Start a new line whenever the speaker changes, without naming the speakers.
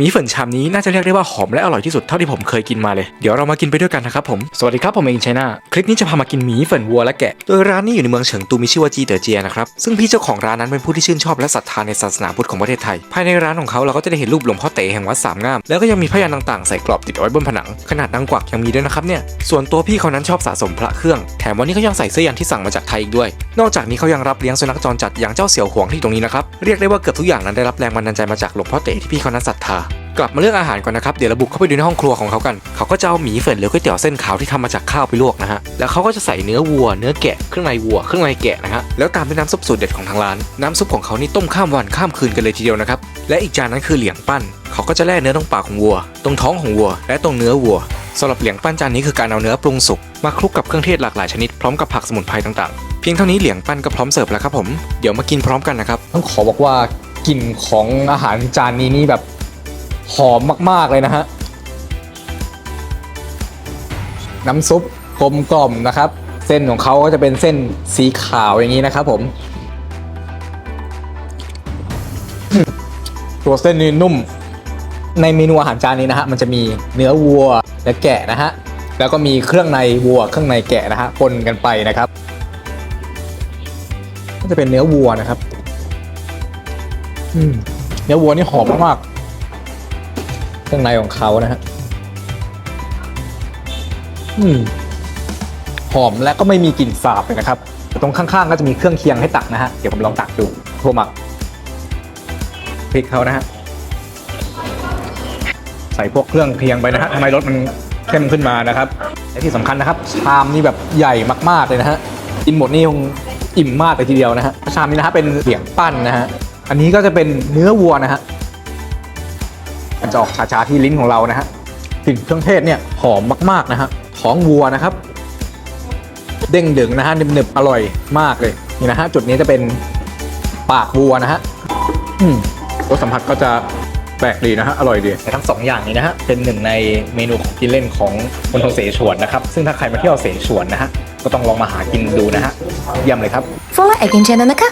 มีฝนชามนี้น่าจะเรียกได้ว่าหอมและอร่อยที่สุดเท่าที่ผมเคยกินมาเลย เดี๋ยวเรามากินไปด้วยกันนะครับผม สวัสดีครับผมเองชัยนาคลิปนี้จะพามากินหมีฝนวัวและแกะ โดยร้านนี้อยู่ในเมืองเฉิงตูมีชื่อว่าจีเต๋อเจียนะครับ ซึ่งพี่เจ้าของร้านนั้นเป็นผู้ที่ชื่นชอบและศรัทธาในศาสนาพุทธของประเทศไทย ภายในร้านของเขาเราก็จะได้เห็นรูปหลวงพ่อเต๋แห่งวัดสามงาม แล้วก็ยังมีพยานต่างๆใส่กรอบติดเอาไว้บนผนัง ขนาดนางกวักยังมีด้วยนะครับเนี่ย ส่วนตัวพี่เขานั้นชอบสะสมพระเครื่อง แถมวันนี้เขายังใส่เสื้อยันที่สั่งมาจากไทยอีกด้วย นอกจากนี้เขายังรับเลี้ยงสุนัขจรจัดอย่างเจ้าเสี่ยวหวงที่ตรงนี้นะครับ เรียกได้ว่าเกือบทุกอย่างนั้นได้รับแรงบันดาลใจมาจากหลวงพ่อเต๋ที่พี่เขานั้นศรัทธา กลับมาเลือกอาหารก่อนนะครับ เดี๋ยวเราบุกเข้าไปดูในห้องครัวของเขากัน เขาก็จะเอาหมี่เฝนหรือก๋วยเตี๋ยวเส้นขาวที่ทำมาจากข้าวไปลวกนะฮะ แล้วเขาก็จะใส่เนื้อวัว เนื้อแกะ เครื่องในวัว เครื่องในแกะนะฮะ แล้วตามด้วยน้ำซุปสูตรเด็ดของทางร้าน น้ำซุปของเขานี่ต้มข้ามวันข้ามคืนกันเลยทีเดียวนะครับ และอีกจานนั้นคือเหลียงปั้น เขาก็จะแล่เนื้อตรงปากของวัว ตรงท้องของวัว และตรงเนื้อวัวสำหรับเหลียงปั้นจานนี้คือการเอาเนื้อปรุงสุกมาคลุกกับเครื่องเทศหลากหลายชนิดพร้อมกับผักสมุนไพรต่างๆ เพียงเท่านี้เหลียงปั้นก็พร้อมเสิร์ฟแล้วครับผม เดี๋ยวมากินพร้อมกันนะครับ
ต้องขอบอกว่ากลิ่นของอาหารจานนี้นี่แบบ หอมมาก ๆ เลยนะฮะ น้ำซุปกลมกล่อมนะครับ เส้นของเขาก็จะเป็นเส้นสีขาวอย่างนี้นะครับผม ตัวเส้นนี่นุ่ม ในเมนูอาหารจานนี้นะฮะ มันจะมีเนื้อวัวและแกะนะฮะ แล้วก็มีเครื่องในวัวเครื่องในแกะนะฮะปนกันไปนะครับก็จะเป็นเนื้อวัวนะครับ อืมเนื้อวัวนี่หอมมากๆ เครื่องในของเขานะฮะอืมหอมและก็ไม่มีกลิ่นสาบเลยนะครับ ตรงข้างๆก็จะมีเครื่องเคียงให้ตักนะฮะ เดี๋ยวผมลองตักดูถั่วหมักพริกเขานะฮะ ใส่พวกเครื่องเคียงไปนะฮะทำไมรสมันเข้มขึ้นมานะครับและที่สำคัญนะครับ ชามนี่แบบใหญ่มากๆเลยนะฮะกินหมดนี่คงอิ่มมากเลยทีเดียวนะฮะชามนี้นะฮะเป็นเหลียงปั้นนะฮะอันนี้ก็จะเป็นเนื้อวัวนะฮะ มันจะออกชาๆที่ลิ้นของเรานะฮะกลิ่นเครื่องเทศเนี่ยหอมมากๆนะฮะท้องวัวนะครับ เด้งดึงนะฮะหนึบๆอร่อยมากเลยนี่นะฮะจุดนี้จะเป็นปากวัวนะฮะอืมรสสัมผัสก็จะแปลกดีนะฮะ อร่อยดีแต่ทั้งสองอย่างนี้นะฮะ เป็นหนึ่งในเมนูของกินเล่นของคนทงเสฉวนนะครับ ซึ่งถ้าใครมาเที่ยวเสฉวนนะฮะ ก็ต้องลองมาหากินดูนะฮะเยี่ยมเลยครับ
follow ไอเกนช n น e l นะคะ